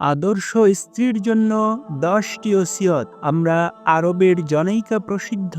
আদর্শ স্ত্রীর জন্য দশটি ওসিয়ত। আমরা আরবের জনৈকা প্রসিদ্ধ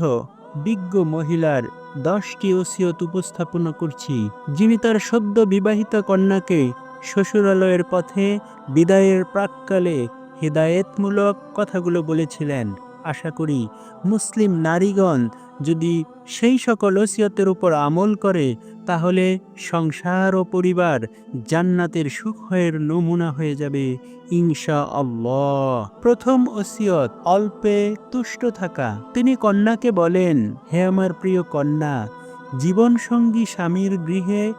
বিজ্ঞ মহিলার দশটি ওসিয়ত উপস্থাপন করছি। যিনি তার সদ্য বিবাহিত কন্যাকে শ্বশুরালয়ের পথে বিদায়ের প্রাককালে হেদায়েতমূলক কথাগুলো বলেছিলেন। আশা করি মুসলিম নারীগণ যদি সেই সকল ওসিয়তের উপর আমল করে তাহলে সংসার ও পরিবার জান্নাতের সুখের নমুনা হয়ে যাবে ইনশা আল্লাহ প্রথম ওসিয়ত, অল্পে তুষ্ট থাকা। তিনি কন্যাকে বলেন, হে আমার প্রিয় কন্যা, জীবনসঙ্গী স্বামীর গৃহে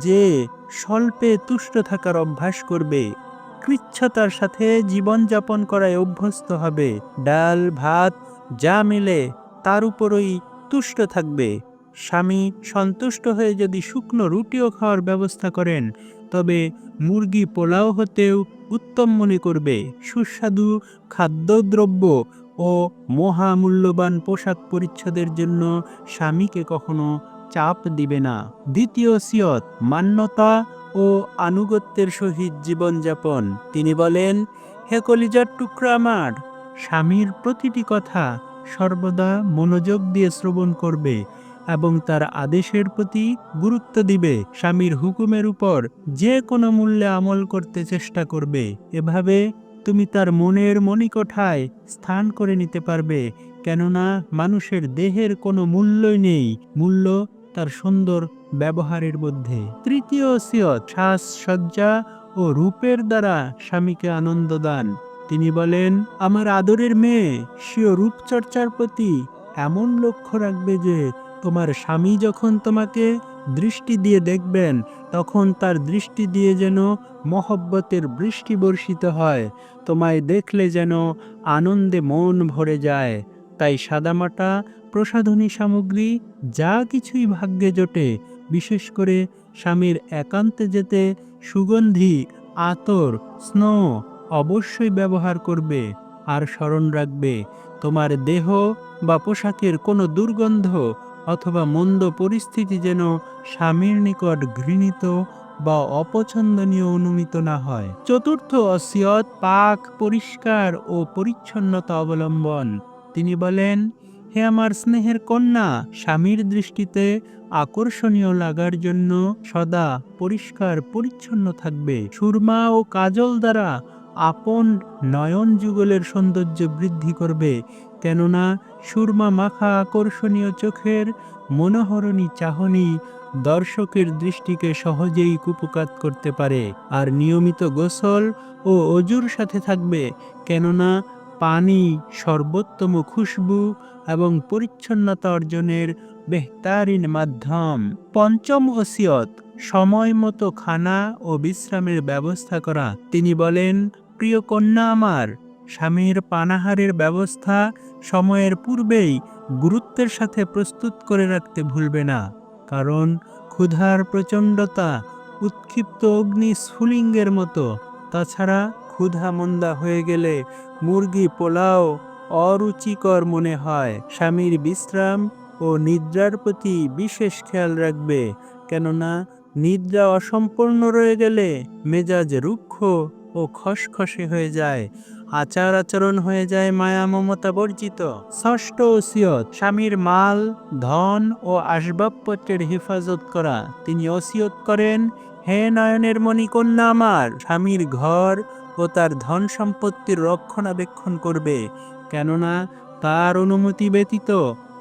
যে স্বল্পে তুষ্ট থাকার অভ্যাস করবে, কৃচ্ছতার সাথে জীবনযাপন করায় অভ্যস্ত হবে। ডাল, ভাত যা মিলে তার উপরই তুষ্ট থাকবে। স্বামী সন্তুষ্ট হয়ে যদি শুকনো রুটিও খাওয়ার ব্যবস্থা করেন, তবে মুরগি পোলাও হতেও উত্তম মনে করবে। সুস্বাদু খাদ্যদ্রব্য ও মহামূল্যবান পোশাক পরিচ্ছদের জন্য স্বামীকে কখনো চাপ দিবে না। দ্বিতীয় সিয়ত, মান্যতা ও আনুগত্যের সহিত জীবনযাপন। তিনি বলেন, হে কলিজার টুকরা আমার, স্বামীর প্রতিটি কথা সর্বদা মনোযোগ দিয়ে শ্রবণ করবে। এবং তার আদেশের প্রতি গুরুত্ব দিবে। স্বামীর হুকুমের উপর যে কোনো মূল্যে আমল করতে চেষ্টা করবে। এভাবে তুমি তার মনের মণিকোঠায় স্থান করে নিতে পারবে। কেননা মানুষের দেহের কোনো মূল্যই নেই। মূল্য তার সুন্দর ব্যবহারের মধ্যে। তৃতীয় সিয়ত সাজসজ্জা ও রূপের দ্বারা স্বামীকে আনন্দ দান। তিনি বলেন, আমার আদরের মেয়ে, স্বীয় রূপচর্চার প্রতি এমন লক্ষ্য রাখবে যে তোমার স্বামী যখন তোমাকে দৃষ্টি দিয়ে দেখবেন, তখন তার দৃষ্টি দিয়ে যেন মহব্বতের বৃষ্টি বর্ষিত হয়। তোমায় দেখলে যেন আনন্দে মন ভরে যায়। তাই সাদামাটা, প্রসাধনী সামগ্রী, যা কিছুই ভাগ্যে জোটে, বিশেষ করে স্বামীর একান্তে যেতে সুগন্ধি, আতর, স্নো অবশ্যই ব্যবহার করবে আর স্মরণ রাখবে। তোমার দেহ বা পোশাকের কোনো দুর্গন্ধ অথবা মন্দ পরিস্থিতি যেন স্বামীর নিকট ঘৃণিত বা অপছন্দনীয় অনুমিত না হয়। চতুর্থ, অসিয়ত, পাক, পরিষ্কার ও পরিচ্ছন্নতা অবলম্বন। তিনি বলেন, হে আমার স্নেহের কন্যা, স্বামীর দৃষ্টিতে আকর্ষণীয় লাগার জন্য সদা পরিষ্কার, পরিচ্ছন্ন থাকবে। সুরমা ও কাজল দ্বারা আপন নয়ন যুগলের সৌন্দর্য বৃদ্ধি করবে। কেননা সুরমা মাখা আকর্ষণীয় চোখের মনোহরণী চাহনি দর্শকের দৃষ্টিকে সহজেই কুপকাত করতে পারে। আর নিয়মিত গোসল ও অজুর সাথে থাকবে, কেননা পানি সর্বোত্তম খুশবু এবং পরিচ্ছন্নতা অর্জনের বেহতারিন মাধ্যম। পঞ্চম ওসিয়ত, সময় মতো খানা ও বিশ্রামের ব্যবস্থা করা। তিনি বলেন, প্রিয় কন্যা আমার স্বামীর পানাহারের ব্যবস্থা সময়ের পূর্বেই গুরুত্বের সাথে প্রস্তুত করে রাখতে ভুলবে না, কারণ ক্ষুধার প্রচণ্ডতা, উৎক্ষিপ্ত অগ্নি স্ফুলিঙ্গের মতো। তাছাড়া ক্ষুধা মন্দা হয়ে গেলে মুরগি পোলাও অরুচিকর মনে হয়। স্বামীর বিশ্রাম ও নিদ্রার প্রতি বিশেষ খেয়াল রাখবে, কেননা নিদ্রা অসম্পূর্ণ রয়ে গেলে মেজাজ রুক্ষ ও খসখসে হয়ে যায়। আচার আচরণ হয়ে যায় মায়া মমতা বর্জিত। ষষ্ঠ ওসিয়ত, স্বামীর মাল, ধন ও আসবাবপত্রের হেফাজত করা। তিনি ওসিয়ত করেন, হে নয়নের মণিকন্যা আমার, স্বামীর ঘর ও তার ধন সম্পত্তির রক্ষণাবেক্ষণ করবে। কেননা তার অনুমতি ব্যতীত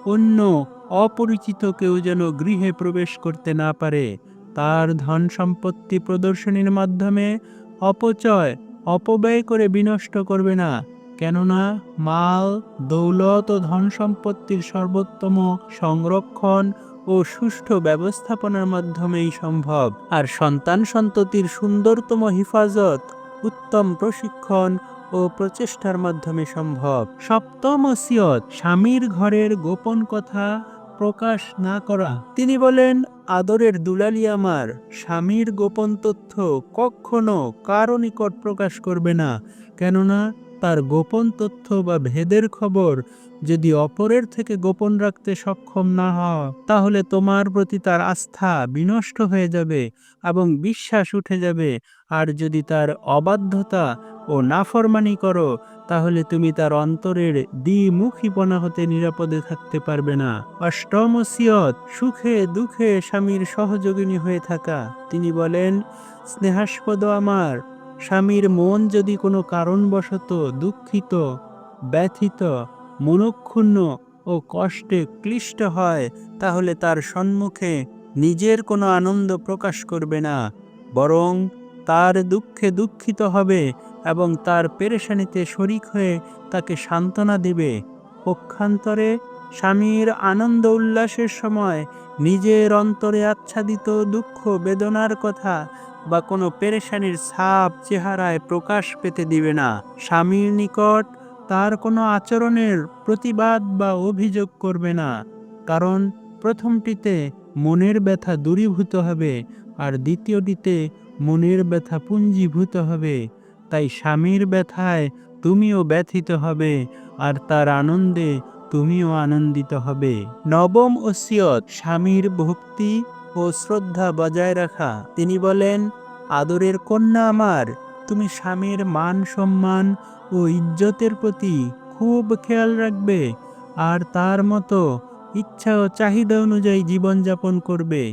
অন্য অপরিচিত কেউ যেন গৃহে প্রবেশ করতে না পারে। তার ধন সম্পত্তি প্রদর্শনীর মাধ্যমে অপচয় অপব্যয় করে বিনষ্ট করবে না, কেননা মাল, দৌলত ও ধন সম্পত্তির সর্বোত্তম সংরক্ষণ ও সুষ্ঠু ব্যবস্থাপনার মাধ্যমেই সম্ভব। আর সন্তান সন্ততির সুন্দরতম হেফাজত, উত্তম প্রশিক্ষণ ও প্রচেষ্টার মাধ্যমে সম্ভব। সপ্তম ওসিয়ত, স্বামীর ঘরের গোপন কথা প্রকাশ না করা। তিনি বলেন, আদরের দুলালি আমার, স্বামীর গোপন তথ্য কখনো কারও নিকট প্রকাশ করবে না। কেননা, তার গোপন তথ্য বা ভেদের খবর যদি অপরের থেকে গোপন রাখতে সক্ষম না হও তাহলে তোমার প্রতি তার আস্থা বিনষ্ট হয়ে যাবে এবং বিশ্বাস উঠে যাবে। আর যদি তার অবাধ্যতা ও নাফরমানি করো, তাহলে তুমি তার অন্তরের দ্বিমুখীপনা হতে নিরাপদে থাকতে পারবে না। অষ্টম সিয়ত সুখে দুঃখে স্বামীর সহযোগিনী হয়ে থাকা। তিনি বলেন, স্নেহাস্পদ আমার, স্বামীর মন যদি কোনো কারণবশত দুঃখিত, ব্যথিত, মনক্ষুণ্ণ ও কষ্টে ক্লিষ্ট হয়, তাহলে তার সম্মুখে নিজের কোনো আনন্দ প্রকাশ করবে না, বরং তার দুঃখে দুঃখিত হবে এবং তার পেরেশানিতে শরিক হয়ে তাকে সান্ত্বনা দিবে। পক্ষান্তরে স্বামীর আনন্দ উল্লাসের সময় নিজের অন্তরে আচ্ছাদিত দুঃখ, বেদনার কথা বা কোনো পেরেশানির ছাপ চেহারায় প্রকাশ পেতে দিবে না। স্বামীর নিকট তার কোনো আচরণের প্রতিবাদ বা অভিযোগ করবে না, কারণ প্রথমটিতে মনের ব্যথা দূরীভূত হবে আর দ্বিতীয়টিতে মনের ব্যথা পুঞ্জীভূত হবে। তাই স্বামীর ব্যথায় তুমিও ব্যথিত হবে আর তার আনন্দে তুমিও আনন্দিত হবে। নবম ওসিয়ত, স্বামীর ভক্তি ও শ্রদ্ধা বজায় রাখা। তিনি বলেন, আদরের কন্যা আমার, তুমি স্বামীর মান সম্মান ও ইজ্জতের প্রতি খুব খেয়াল রাখবে আর তার মতো ইচ্ছা ও চাহিদা অনুযায়ী জীবনযাপন করবে।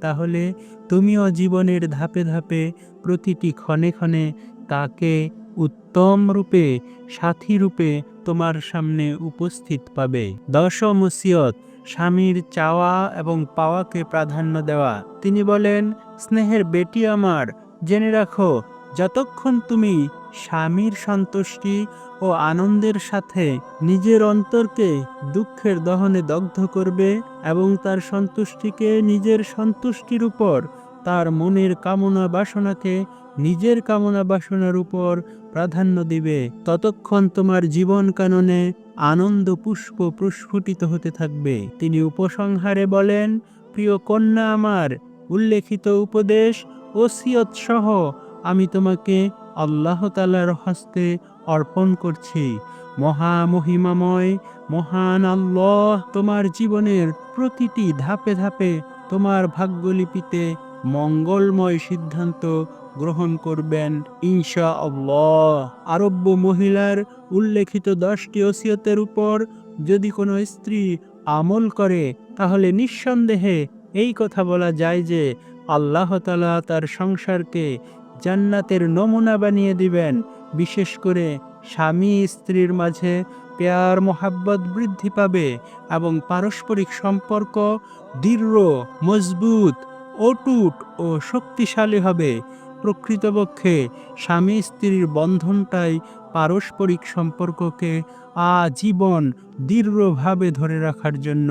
তাহলে তুমিও জীবনের ধাপে ধাপে প্রতিটি ক্ষণে ক্ষণে তাকে উত্তম রূপে, সাথী রূপে তোমার সামনে উপস্থিত পাবে। দশম ওসিয়ত স্বামীর চাওয়া এবং পাওয়াকে প্রাধান্য দেওয়া। তিনি বলেন, স্নেহের বেটি আমার, জেনে রাখো, যতক্ষণ তুমি স্বামীর সন্তুষ্টি ও আনন্দের সাথে নিজের অন্তরকে দুঃখের দহনে দগ্ধ করবে এবং তার সন্তুষ্টিকে নিজের সন্তুষ্টির উপর, তার মনের কামনা বাসনাকে নিজের কামনা বাসনার উপর প্রাধান্য দিবে। ততক্ষণ তোমার জীবন কাননে আনন্দ পুষ্প প্রস্ফুটিত হতে থাকবে। তিনি উপসংহারে বলেন, প্রিয় কন্যা আমার, উল্লেখিত উপদেশ, ওসিয়ত সহ আমি তোমাকে আল্লাহ তালার হস্তে অর্পণ করছি। মহামহিমাময়, মহান আল্লাহ তোমার জীবনের প্রতিটি ধাপে ধাপে তোমার ভাগ্যলিপিতে মঙ্গলময় সিদ্ধান্ত গ্রহণ করবেন ইনশা আল্লাহ আরব্য মহিলার উল্লেখিত দশটি ওসিয়তের উপর যদি কোনো স্ত্রী আমল করে, তাহলে নিঃসন্দেহে এই কথা বলা যায় যে, আল্লাহ তালা তার সংসারকে জান্নাতের নমুনা বানিয়ে দিবেন। বিশেষ করে স্বামী স্ত্রীর মাঝে পেয়ার মোহাব্বত বৃদ্ধি পাবে এবং পারস্পরিক সম্পর্ক দৃঢ়, মজবুত, অটুট ও শক্তিশালী হবে। প্রকৃতপক্ষে স্বামী স্ত্রীর বন্ধনটাই পারস্পরিক সম্পর্ককে আজীবন দৃঢ়ভাবে ধরে রাখার জন্য।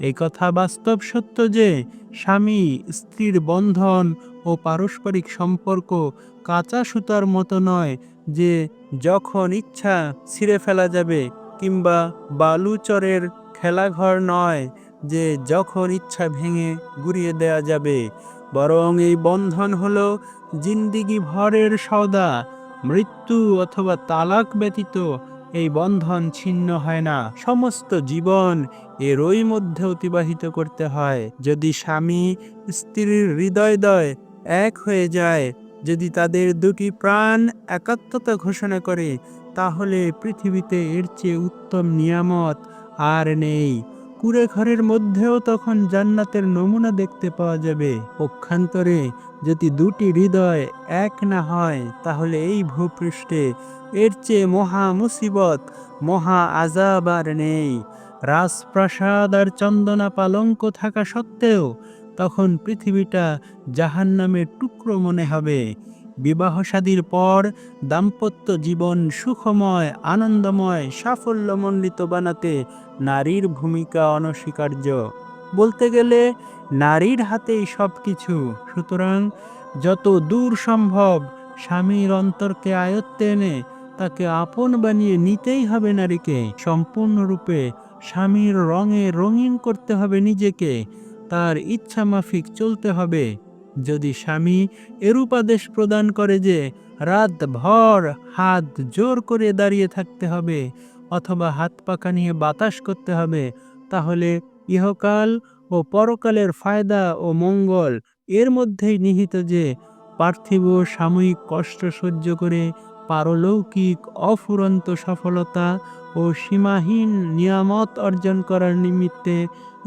এই কথা বাস্তব সত্য যে, স্বামী স্ত্রীর বন্ধন ও পারস্পরিক সম্পর্ক কাঁচা সুতার মতো নয় যে, যখন ইচ্ছা ছিঁড়ে ফেলা যাবে কিংবা বালুচরের খেলাঘর নয় যে, যখন ইচ্ছা ভেঙে গুড়িয়ে দেয়া যাবে। বরং এই বন্ধন হলো জিন্দিগি ভরের সওদা, মৃত্যু অথবা তালাক ব্যতীত এই বন্ধন ছিন্ন হয় না। সমস্ত জীবন এরই মধ্যে অতিবাহিত করতে হয়। যদি স্বামী স্ত্রীর হৃদয়দয় এক হয়ে যায়, যদি তাদের দুটি প্রাণ একাত্মতা ঘোষণা করে, তাহলে পৃথিবীতে এর চেয়ে উত্তম নিয়ামত আর নেই। কুড়ে ঘরের মধ্যেও তখন জান্নাতের নমুনা দেখতে পাওয়া যাবে। পক্ষান্তরে যদি দুটি হৃদয় এক না হয়, তাহলে এই ভূপৃষ্ঠে এর চেয়ে মহা মুসিবত, মহা আজাব আর নেই। রাজপ্রাসাদ আর চন্দনা পালঙ্ক থাকা সত্ত্বেও তখন পৃথিবীটা জাহান্নামের টুকরো মনে হবে। বিবাহসাদীর পর দাম্পত্য জীবন সুখময়, আনন্দময়, সাফল্যমণ্ডিত বানাতে নারীর ভূমিকা অনস্বীকার্য। বলতে গেলে, নারীর হাতেই সব কিছু সুতরাং যত দূর সম্ভব স্বামীর অন্তরকে আয়ত্তে এনে তাকে আপন বানিয়ে নিতেই হবে নারীকে। সম্পূর্ণরূপে স্বামীর রঙে রঙিন করতে হবে নিজেকে। তার ইচ্ছা মাফিক চলতে হবে। যদি স্বামী এরূপ আদেশ প্রদান করে যে রাত ভর হাত জোর করে দাঁড়িয়ে থাকতে হবে অথবা হাত পাখা নিয়ে বাতাস করতে হবে, তাহলে ইহকাল ও পরকালের ফায়দা ও মঙ্গল এর মধ্যেই নিহিত যে পার্থিব সাময়িক কষ্ট সহ্য করে পারলৌকিক অফুরন্ত সফলতা ও সীমাহীন নিয়ামত অর্জন করার নিমিত্তে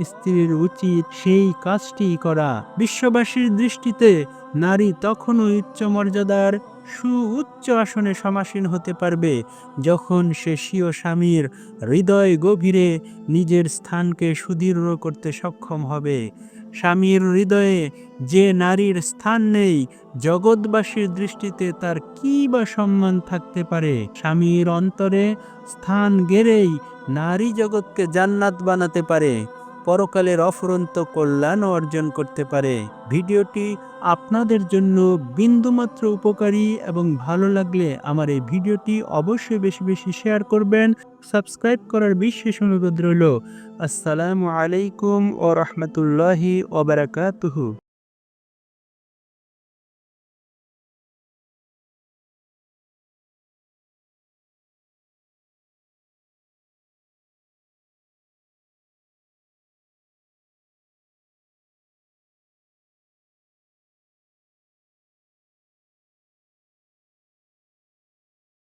স্ত্রীর উচিত সেই কাজটি করা। বিশ্ববাসীর দৃষ্টিতে নারী তখনও উচ্চ মর্যাদার সুউচ্চ আসনে সমাসীন হতে পারবে যখন সে স্বীয় স্বামীর হৃদয় গভীরে নিজের স্থানকে সুদৃঢ় করতে সক্ষম হবে। স্বামীর হৃদয়ে যে নারীর স্থান নেই, জগৎবাসীর দৃষ্টিতে তার কি বা সম্মান থাকতে পারে? স্বামীর অন্তরে স্থান গেড়েই নারী জগৎকে জান্নাত বানাতে পারে। পরকালের অফুরন্ত কল্যাণ অর্জন করতে পারে। ভিডিওটি আপনাদের জন্য বিন্দুমাত্র উপকারী এবং ভালো লাগলে আমার এই ভিডিওটি অবশ্যই বেশি বেশি শেয়ার করবেন। সাবস্ক্রাইব করার বিশেষ অনুরোধ রইল। আসসালামু আলাইকুম ও রহমতুল্লাহি ওবরাকাতুহু